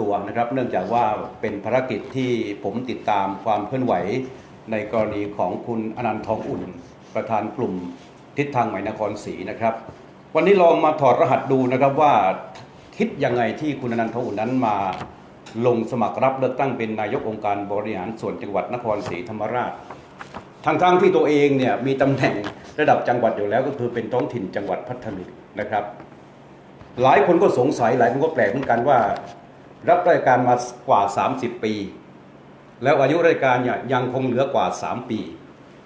ตัวนะครับ เนื่องจากว่าเป็นภารกิจที่ผมติดตามความเคลื่อนไหว ในกรณีของคุณอนันต์ทองอุ่น ประธานกลุ่มทิศทางใหม่นครศรีนะครับ วันนี้ลองมาถอดรหัสดูนะครับว่าคิดยังไงที่คุณอนันต์ทองอุ่นนั้นมาลงสมัครรับเลือกตั้งเป็นนายกองค์การบริหารส่วนจังหวัดนครศรีธรรมราชทั้งๆที่ตัวเองเนี่ยมีตำแหน่งระดับจังหวัดอยู่แล้วก็คือเป็นท้องถิ่นจังหวัดพัทลุงนะครับ หลายคนก็สงสัยหลายคนก็แปลกเหมือนกันว่า รับราชการมากว่า 30 ปี แล้วอายุราชการเนี่ยยังคงเหลือกว่า 3 ปี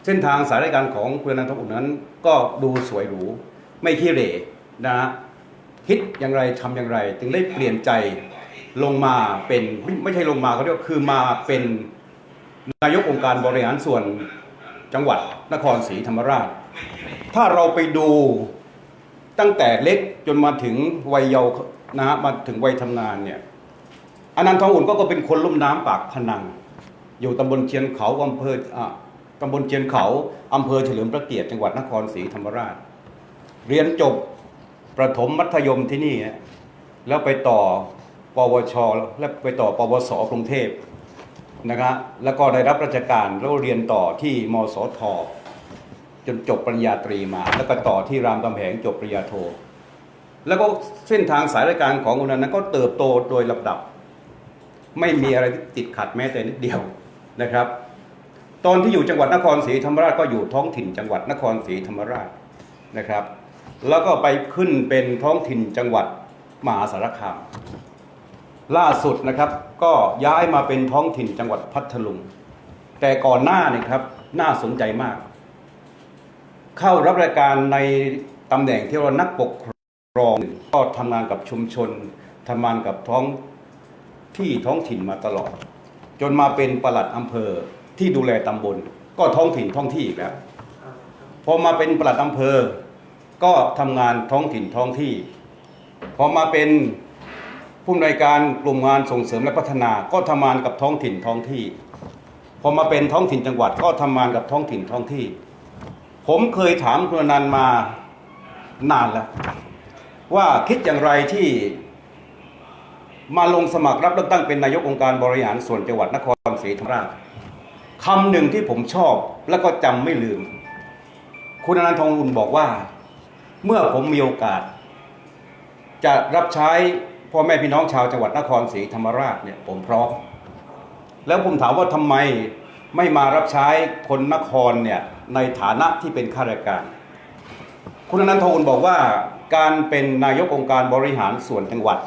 เส้นทางสายราชการของคุณอนันทอุ่นนั้น ก็ดูสวยหรูไม่ขี้เหร่นะฮะคิดอย่างไรทำอย่างไร ถึงได้เปลี่ยนใจลงมาเป็นไม่ใช่ลงมาเขาเรียกคือมาเป็นนายกองค์การบริหารส่วนจังหวัดนครศรีธรรมราช ถ้าเราไปดูตั้งแต่เล็กจนมาถึงวัยเยาว์นะฮะมาถึงวัยทำงานเนี่ย อนันต์ทองอุ่นก็เป็นคนลุ่มน้ำปากพนัง อยู่ตำบลเชียนเขาอำเภอตำบลเชียนเขาอำเภอเฉลิมพระเกียรติจังหวัดนครศรีธรรมราช เรียนจบประถมมัธยมที่นี่แล้วไปต่อปวช และไปต่อปวสกรุงเทพนะครับแล้วก็ได้รับราชการแล้วเรียนต่อที่มสทจนจบปริญญาตรีมา แล้วก็ต่อที่รามคำแหงจบปริญญาโท แล้วก็เส้นทางสายราชการของคนนั้นก็เติบโตโดยลำดับ ไม่มีอะไรที่ติดขัดแม้แต่นิดเดียวนะครับ ตอนที่อยู่จังหวัดนครศรีธรรมราชก็อยู่ท้องถิ่นจังหวัดนครศรีธรรมราชนะครับ แล้วก็ไปขึ้นเป็นท้องถิ่นจังหวัดมหาสารคาม ล่าสุดนะครับก็ย้ายมาเป็นท้องถิ่นจังหวัดพัทลุง แต่ก่อนหน้านี่ครับน่าสนใจมาก เข้ารับราชการในตำแหน่งที่เรานักปกครองก็ทำงานกับชุมชนทำงานกับท้อง ที่ท้องถิ่นมาตลอด จนมาเป็นปลัดอำเภอที่ดูแลตำบล ก็ท้องถิ่นท้องที่อีกแล้วพอมาเป็นปลัดอำเภอ ก็ทำงานท้องถิ่นท้องที่ พอมาเป็นผู้อำนวยการกลุ่มงานส่งเสริมและพัฒนา ก็ทำงานกับท้องถิ่นท้องที่ พอมาเป็นท้องถิ่นจังหวัดก็ทำงานกับท้องถิ่นท้องที่ ผมเคยถามคุณนันมานานแล้วว่าคิดอย่างไรที่ มาลงสมัครรับเลือกตั้งเป็นนายกองค์การบริหารส่วนจังหวัดนครศรีธรรมราชคำหนึ่งที่ผมชอบแล้วก็จำไม่ลืม คุณอนันต์ทองอุ่นบอกว่า เมื่อผมมีโอกาส จะรับใช้พ่อแม่พี่น้องชาวจังหวัดนครศรีธรรมราชเนี่ยผมพร้อม แล้วผมถามว่าทำไมไม่มารับใช้คนนครเนี่ยในฐานะที่เป็นข้าราชการ คุณอนันต์ทองอุ่นบอกว่าการเป็นนายกองค์การบริหารส่วนจังหวัด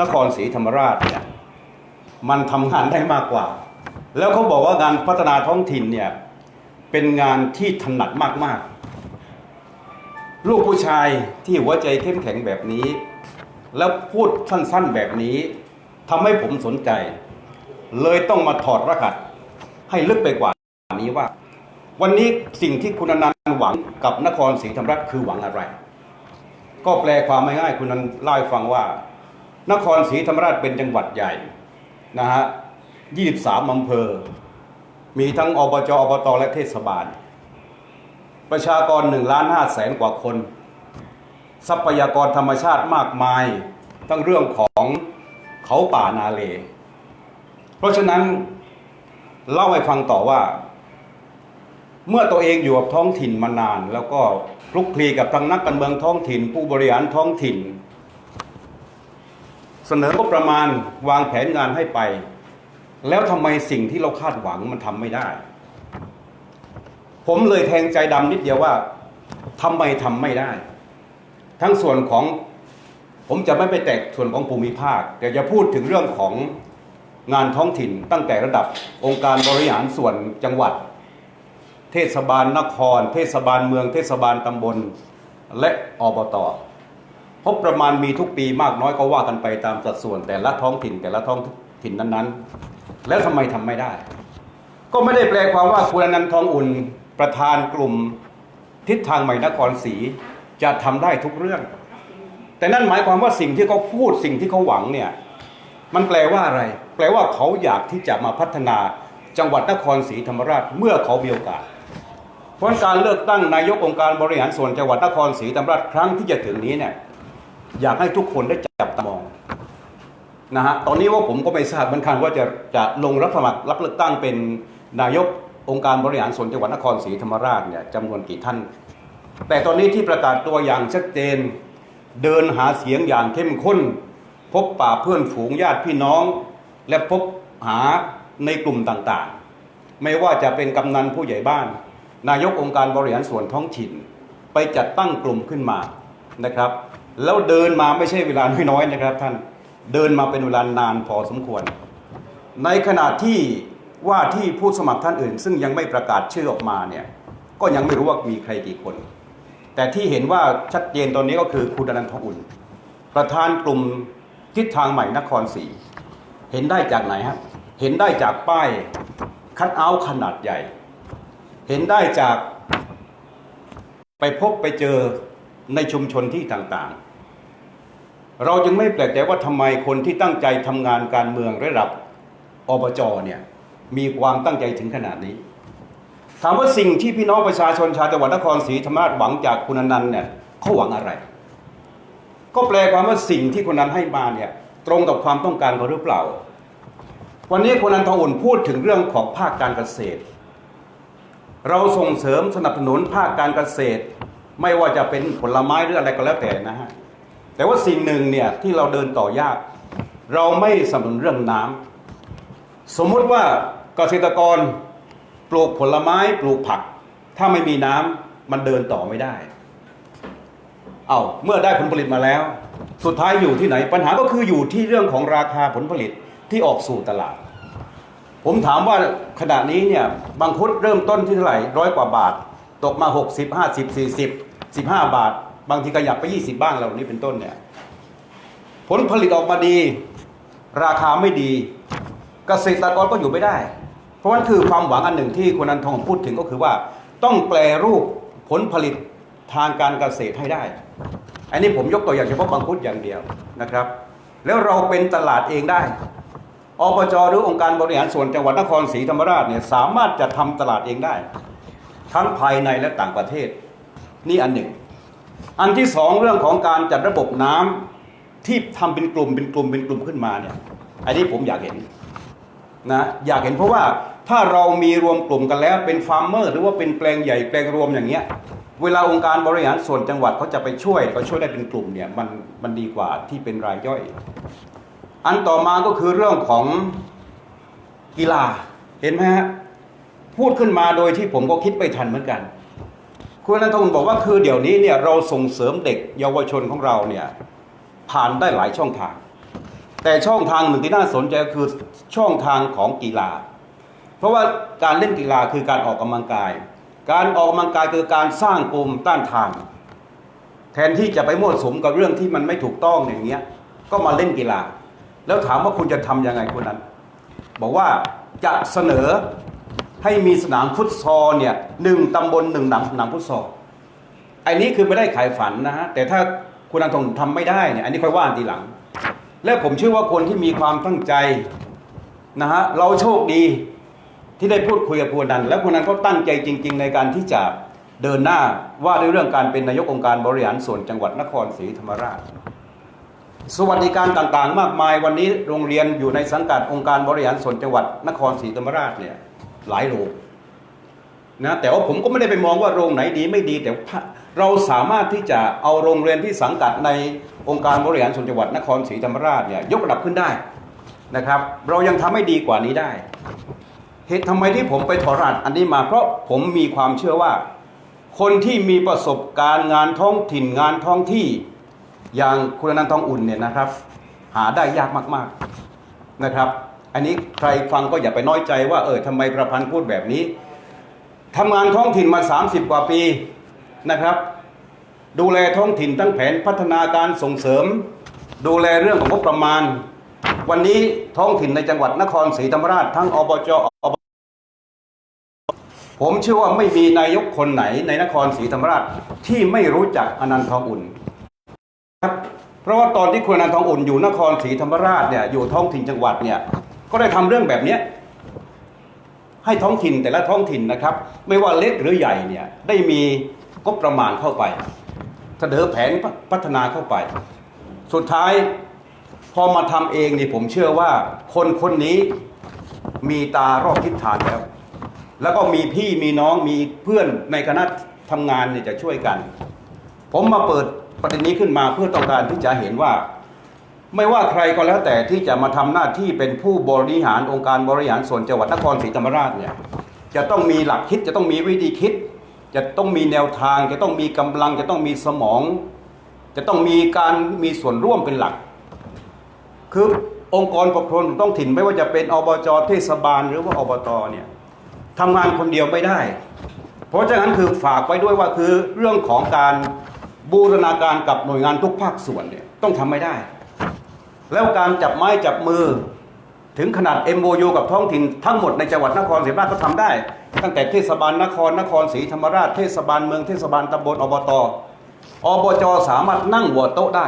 นครศรีธรรมราชเนี่ยมันทำงานได้มากกว่า แล้วเขาบอกว่าการพัฒนาท้องถิ่นเนี่ยเป็นงานที่ถนัดมากๆ ลูกผู้ชายที่หัวใจเข้มแข็งแบบนี้ แล้วพูดสั้นๆแบบนี้ทำให้ผมสนใจ เลยต้องมาถอดรหัสให้ลึกไปกว่านี้ว่า วันนี้สิ่งที่คุณอนันต์หวังกับนครศรีธรรมราชคือหวังอะไร ก็แปลความไม่ง่ายคุณนันต์เล่าให้ฟังว่า นครศรีธรรมราชเป็นจังหวัดใหญ่นะฮะ 23อำเภอ มีทั้งอบจอบตและเทศบาล ประชากร1ล้าน5แสนกว่าคน ทรัพยากรธรรมชาติมากมาย ทั้งเรื่องของเขาป่านาเล เพราะฉะนั้นเล่าให้ฟังต่อว่า เมื่อตัวเองอยู่กับท้องถิ่นมานาน แล้วก็คลุกคลีกับทั้งนักการเมืองท้องถิ่น ผู้บริหารท้องถิ่น เสนอก็ประมาณวางแผนงานให้ไป แล้วทำไมสิ่งที่เราคาดหวังมันทำไม่ได้ ผมเลยแทงใจดำนิดเดียวว่าทำไมทำไม่ได้ ทั้งส่วนของผมจะไม่ไปแตกส่วนของภูมิภาค แต่จะพูดถึงเรื่องของงานท้องถิ่นตั้งแต่ระดับองค์การบริหารส่วนจังหวัด เทศบาลนคร เทศบาลเมือง เทศบาลตำบล และอบต พบประมาณมีทุกปีมากน้อยก็ว่ากันไปตามสัดส่วน แต่ละท้องถิ่นแต่ละท้องถิ่นนั้นๆ แล้วทำไมทำไม่ได้ ก็ไม่ได้แปลความว่าคุณนันทองอุ่นประธานกลุ่มทิศทางใหม่นครศรีจะทำได้ทุกเรื่อง แต่นั่นหมายความว่าสิ่งที่เขาพูดสิ่งที่เขาหวังเนี่ยมันแปลว่าอะไร แปลว่าเขาอยากที่จะมาพัฒนาจังหวัดนครศรีธรรมราชเมื่อเขามีโอกาสเพราะการเลือกตั้งนายกองค์การบริหารส่วนจังหวัดนครศรีธรรมราชครั้งที่จะถึงนี้เนี่ย อยากให้ทุกคนได้จับตามองนะฮะตอนนี้ว่าผมก็ไม่ทราบเหมือนกันว่าจะจะลงรับสมัครรับเลือกตั้งเป็นนายกองค์การบริหารส่วนจังหวัดนครศรีธรรมราชเนี่ยจำนวนกี่ท่าน แต่ตอนนี้ที่ประกาศตัวอย่างชัดเจน เดินหาเสียงอย่างเข้มข้น พบป่าเพื่อนฝูงญาติพี่น้อง และพบหาในกลุ่มต่างๆ ไม่ว่าจะเป็นกำนันผู้ใหญ่บ้าน นายกองค์การบริหารส่วนท้องถิ่น ไปจัดตั้งกลุ่มขึ้นมานะครับ แล้วเดินมาไม่ใช่เวลาน้อยๆนะครับ ท่านเดินมาเป็นเวลานานพอสมควร ในขณะที่ว่าที่ผู้สมัครท่านอื่น ซึ่งยังไม่ประกาศชื่อออกมาเนี่ยก็ยังไม่รู้ว่ามีใครกี่คน แต่ที่เห็นว่าชัดเจนตอนนี้ก็คือคุณอนันทอุ่น ประธานกลุ่มทิศทางใหม่นครศรีเห็นได้จากไหนครับเห็นได้จากป้ายคัดเอาท์ขนาดใหญ่ เห็นได้จากไปพบไปเจอในชุมชนที่ต่างๆ เราจึงไม่แปลกใจว่าทำไมคนที่ตั้งใจทำงานการเมืองระดับอบจเนี่ยมีความตั้งใจถึงขนาดนี้ ถามว่าสิ่งที่พี่น้องประชาชนชาวจังหวัดนครศรีธรรมราชหวังจากคุณนันต์เนี่ยเขาหวังอะไร ก็แปลความว่าสิ่งที่คนนั้นให้มาเนี่ยตรงกับความต้องการเขาหรือเปล่า วันนี้คนนันทออุ่นพูดถึงเรื่องของภาคการเกษตร เราส่งเสริมสนับสนุนภาคการเกษตร ไม่ว่าจะเป็นผลไม้หรืออะไรก็แล้วแต่นะฮะ แต่ว่าสิ่งหนึ่งเนี่ยที่เราเดินต่อยาก เราไม่สนับสนุนเรื่องน้ำสมมุติว่าเกษตรกรปลูกผลไม้ปลูกผัก ถ้าไม่มีน้ำมันเดินต่อไม่ได้ เอาเมื่อได้ผลผลิตมาแล้ว สุดท้ายอยู่ที่ไหน ปัญหาก็คืออยู่ที่เรื่องของราคาผลผลิตที่ออกสู่ตลาด ผมถามว่าขณะนี้เนี่ยบางคุดเริ่มต้นที่เท่าไหร่ร้อยกว่าบาท ตกมา 60 50 40 15 บาท บางทีขยับไป 20 บ้างแล้วนี้เป็นต้นเนี่ย ผลผลิตออกมาดี ราคาไม่ดี เกษตรกรก็อยู่ไม่ได้ เพราะฉะนั้นคือความหวังอันหนึ่งที่คุณนันทองพูดถึงก็คือว่า ต้องแปลรูปผลผลิตทางการเกษตรให้ได้ อันนี้ผมยกตัวอย่างเฉพาะบางคุดอย่างเดียวนะครับ แล้วเราเป็นตลาดเองได้อบจหรือองค์การบริหารส่วนจังหวัดนครศรีธรรมราชเนี่ยสามารถจะทำตลาดเองได้ ทั้งภายในและต่างประเทศ นี่อันหนึ่ง อันที่สองเรื่องของการจัดระบบน้ำที่ทำเป็นกลุ่มเป็นกลุ่มเป็นกลุ่มขึ้นมาเนี่ยอันนี้ผมอยากเห็นนะอยากเห็นเพราะว่าถ้าเรามีรวมกลุ่มกันแล้วเป็นฟาร์มเมอร์หรือว่าเป็นแปลงใหญ่แปลงรวมอย่างเงี้ยเวลาองค์การบริหารส่วนจังหวัดเขาจะไปช่วยเขาช่วยได้เป็นกลุ่มเนี่ยมันมันดีกว่าที่เป็นรายย่อย อันต่อมาก็คือเรื่องของกีฬาเห็นไหมฮะพูดขึ้นมาโดยที่ผมก็คิดไม่ทันเหมือนกัน คุณนันทงบอกว่าคือเดี๋ยวนี้เนี่ยเราส่งเสริมเด็กเยาวชนของเราเนี่ยผ่านได้หลายช่องทาง แต่ช่องทางหนึ่งที่น่าสนใจก็คือช่องทางของกีฬา เพราะว่าการเล่นกีฬาคือการออกกำลังกาย การออกกำลังกายคือการสร้างภูมิต้านทาน แทนที่จะไปมั่วสุมกับเรื่องที่มันไม่ถูกต้องอย่างเงี้ยก็มาเล่นกีฬา แล้วถามว่าคุณจะทำยังไงคุณนั้น บอกว่าจะเสนอ ให้มีสนามฟุตซอลเนี่ยหนึ่งตำบลหนึ่งหนามสนามฟุตซอลไอ้นี้คือไม่ได้ขายฝันนะฮะแต่ถ้าคุณอันทงทำไม่ได้เนี่ยอันนี้ค่อยว่าทีหลัง และผมเชื่อว่าคนที่มีความตั้งใจนะฮะเราโชคดีที่ได้พูดคุยกับคุณนันและคุณนันก็ตั้งใจจริง ๆ ในการที่จะเดินหน้าว่าด้วยเรื่องการเป็นนายกองค์การบริหารส่วนจังหวัดนครศรีธรรมราช สวัสดิการต่างๆ มากมายวันนี้โรงเรียนอยู่ในสังกัดองค์การบริหารส่วนจังหวัดนครศรีธรรมราชเนี่ย หลายโรงนะแต่ว่าผมก็ไม่ได้ไปมองว่าโรงไหนดีไม่ดี แต่เราสามารถที่จะเอาโรงเรียนที่สังกัดในองค์การบริหารส่วนจังหวัดนครศรีธรรมราชเนี่ยยกระดับขึ้นได้นะครับ เรายังทำให้ดีกว่านี้ได้ เหตุทำไมที่ผมไปถอดรหัสอันนี้มาเพราะผมมีความเชื่อว่า คนที่มีประสบการณ์งานท้องถิ่นงานท้องที่ อย่างคุณนันทองอุ่นเนี่ยนะครับ หาได้ยากมาก ๆนะครับ อันนี้ใครฟังก็อย่าไปน้อยใจว่าเออทำไมประพันธ์พูดแบบนี้ทำงานท้องถิ่นมา 30 กว่าปีนะครับ ดูแลท้องถิ่นทั้งแผนพัฒนาการส่งเสริม ดูแลเรื่องของงบประมาณ วันนี้ท้องถิ่นในจังหวัดนครศรีธรรมราชทั้งอบจอบผมเชื่อว่าไม่มีนายกคนไหนในนครศรีธรรมราชที่ไม่รู้จักอนันต์ทองอุ่นครับเพราะว่าตอนที่คุณอนันต์ทองอุ่นอยู่นครศรีธรรมราชเนี่ยอยู่ท้องถิ่นจังหวัดเนี่ย ก็ได้ทำเรื่องแบบเนี้ให้ท้องถิ่นแต่ละท้องถิ่นนะครับ ไม่ว่าเล็กหรือใหญ่เนี่ยได้มีก็ประมาณเข้าไปเสนอแผนพัฒนาเข้าไป สุดท้ายพอมาทำเองนี่ผมเชื่อว่าคนคนนี้มีตารอบทิศทางแล้ว แล้วก็มีพี่มีน้องมีเพื่อนในคณะทำงานเนี่ยจะช่วยกัน ผมมาเปิดประเด็นนี้ขึ้นมาเพื่อต้องการที่จะเห็นว่า ไม่ว่าใครก็แล้วแต่ที่จะมาทำหน้าที่เป็นผู้บริหารองค์การบริหารส่วนจังหวัดนครศรีธรรมราชเนี่ยจะต้องมีหลักคิดจะต้องมีวิธีคิด จะต้องมีแนวทาง จะต้องมีกำลัง จะต้องมีสมอง จะต้องมีการมีส่วนร่วมเป็นหลัก คือองค์กรปกครองต้องถิ่นไม่ว่าจะเป็นอบจเทศบาลหรือว่าอบตเนี่ยทำงานคนเดียวไม่ได้ เพราะฉะนั้นคือฝากไว้ด้วยว่าคือเรื่องของการบูรณาการกับหน่วยงานทุกภาคส่วนเนี่ยต้องทำไม่ได้ แล้วการจับไม้จับมือ ถึงขนาด MOU กับท้องถิ่นทั้งหมดในจังหวัดนครศรีธรรมราชก็ทำได้ ตั้งแต่เทศบาลนครนครศรีธรรมราชเทศบาลเมืองเทศบาลตำบลอบตอบจสามารถนั่งหัวโต๊ะได้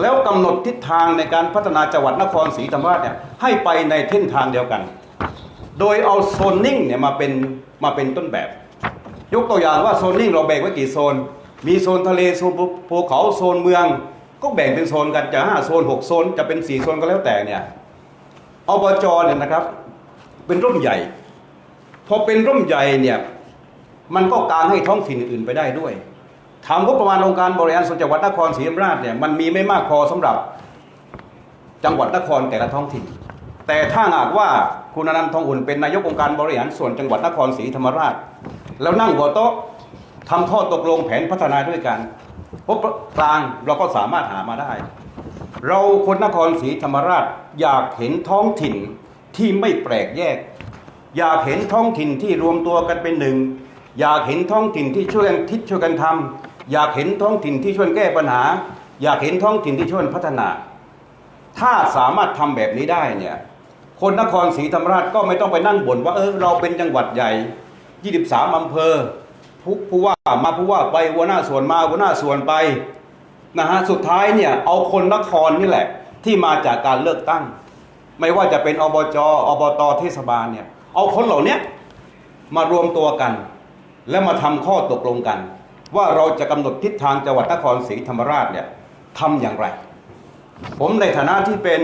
แล้วกำหนดทิศทางในการพัฒนาจังหวัดนครศรีธรรมราชเนี่ยให้ไปในเส้นทางเดียวกัน โดยเอาโซนนิ่งเนี่ยมาเป็นมาเป็นต้นแบบ ยกตัวอย่างว่าโซนนิ่งเราแบ่งไว้กี่โซน มีโซนทะเลโซนภูเขาโซนเมือง ก็แบ่งเป็นโซนกันจะห้าโซนหกโซนจะเป็นสี่โซนก็แล้วแต่เนี่ยอบจเนี่ยนะครับ เป็นร่มใหญ่ พอเป็นร่มใหญ่เนี่ยมันก็กางให้ท้องถิ่นอื่นไปได้ด้วยถามงบประมาณองค์การบริหารส่วนจังหวัดนครศรีธรรมราชเนี่ยมันมีไม่มากพอสำหรับจังหวัดนครแต่ละท้องถิ่น แต่ถ้าหากว่าคุณนันต์ทองอุ่นเป็นนายกองค์การบริหารส่วนจังหวัดนครศรีธรรมราช แล้วนั่งหัวโต๊ะทำข้อตกลงแผนพัฒนาด้วยกัน พบกลางเราก็สามารถหามาได้ เราคนนครศรีธรรมราชอยากเห็นท้องถิ่นที่ไม่แปลกแยก อยากเห็นท้องถิ่นที่รวมตัวกันเป็นหนึ่ง อยากเห็นท้องถิ่นที่ช่วยกันคิดช่วยกันทำอยากเห็นท้องถิ่นที่ช่วยแก้ปัญหา อยากเห็นท้องถิ่นที่ช่วยพัฒนา ถ้าสามารถทำแบบนี้ได้เนี่ยคนนครศรีธรรมราชก็ไม่ต้องไปนั่งบ่นว่าเออเราเป็นจังหวัดใหญ่ 23อำเภอ ผู้ผู้ว่ามาผู้ว่าไปหัวหน้าส่วนมาหัวหน้าส่วนไปนะฮะสุดท้ายเนี่ยเอาคนนครนี่แหละ ที่มาจากการเลือกตั้ง ไม่ว่าจะเป็นอบจอบตเทศบาลเนี่ย เอาคนเหล่านี้มารวมตัวกัน และมาทำข้อตกลงกัน ว่าเราจะกำหนดทิศทางจังหวัดนครศรีธรรมราชเนี่ยทำอย่างไร ผมในฐานะที่เป็น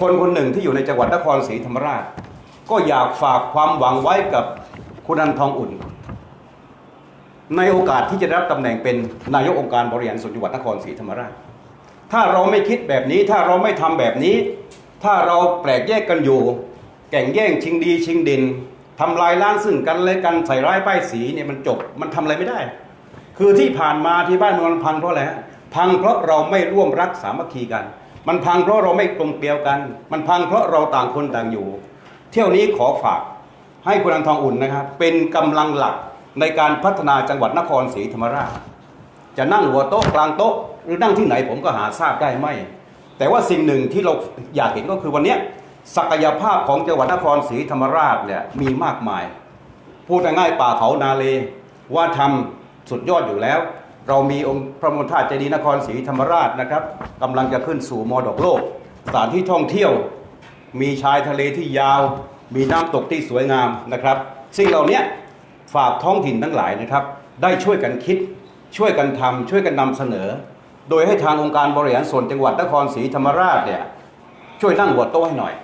คนคนหนึ่งที่อยู่ในจังหวัดนครศรีธรรมราช ก็อยากฝากความหวังไว้กับคุณนันทองอุ่น ในโอกาสที่จะได้รับตำแหน่งเป็นนายกองค์การบริหารส่วนจังหวัดนครศรีธรรมราช ถ้าเราไม่คิดแบบนี้ ถ้าเราไม่ทำแบบนี้ ถ้าเราแปลกแยกกันอยู่แก่งแย่งชิงดีชิงดินทำลายล้างซึ่งกันและกันใส่ร้ายป้ายสีเนี่ยมันจบมันทำอะไรไม่ได้ คือที่ผ่านมาที่บ้านเมืองมันพังเพราะอะไรพังเพราะเราไม่ร่วมรักสามัคคีกัน มันพังเพราะเราไม่กลมเกลียวกัน มันพังเพราะเราต่างคนต่างอยู่ เที่ยวนี้ขอฝากให้คุณอันทองอุ่นนะครับ เป็นกำลังหลัก ในการพัฒนาจังหวัดนครศรีธรรมราช จะนั่งหัวโต๊ะกลางโต๊ะ หรือนั่งที่ไหนผมก็หาทราบได้ไม่ แต่ว่าสิ่งหนึ่งที่เราอยากเห็นก็คือวันนี้ศักยภาพของจังหวัดนครศรีธรรมราชเนี่ยมีมากมาย พูดง่ายๆป่าเขานาเลว่าทำสุดยอดอยู่แล้ว เรามีองค์พระมณฑาเจดีย์นครศรีธรรมราชนะครับกำลังจะขึ้นสู่มรดกโลกสถานที่ท่องเที่ยว มีชายทะเลที่ยาว มีน้ำตกที่สวยงามนะครับ สิ่งเหล่านี้ ฝากท้องถิ่นทั้งหลายนะครับ ได้ช่วยกันคิด ช่วยกันทำช่วยกันนำเสนอ โดยให้ทางองค์การบริหารส่วนจังหวัดนครศรีธรรมราชเนี่ยช่วยนั่งหัวโต๊ะให้หน่อย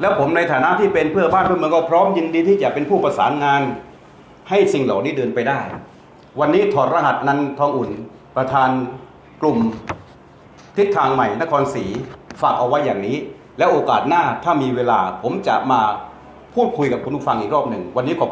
แล้วผมในฐานะที่เป็นเพื่อบ้านเพื่อเมืองก็พร้อมยินดีที่จะเป็นผู้ประสานงาน ให้สิ่งเหล่านี้เดินไปได้ วันนี้ถอดรหัสนันทองอุ่น ประธานกลุ่มทิศทางใหม่นครศรีฝากเอาไว้อย่างนี้ แล้วโอกาสหน้าถ้ามีเวลาผมจะมาพูดคุยกับคุณผู้ฟังอีกรอบหนึ่งวันนี้ขอบ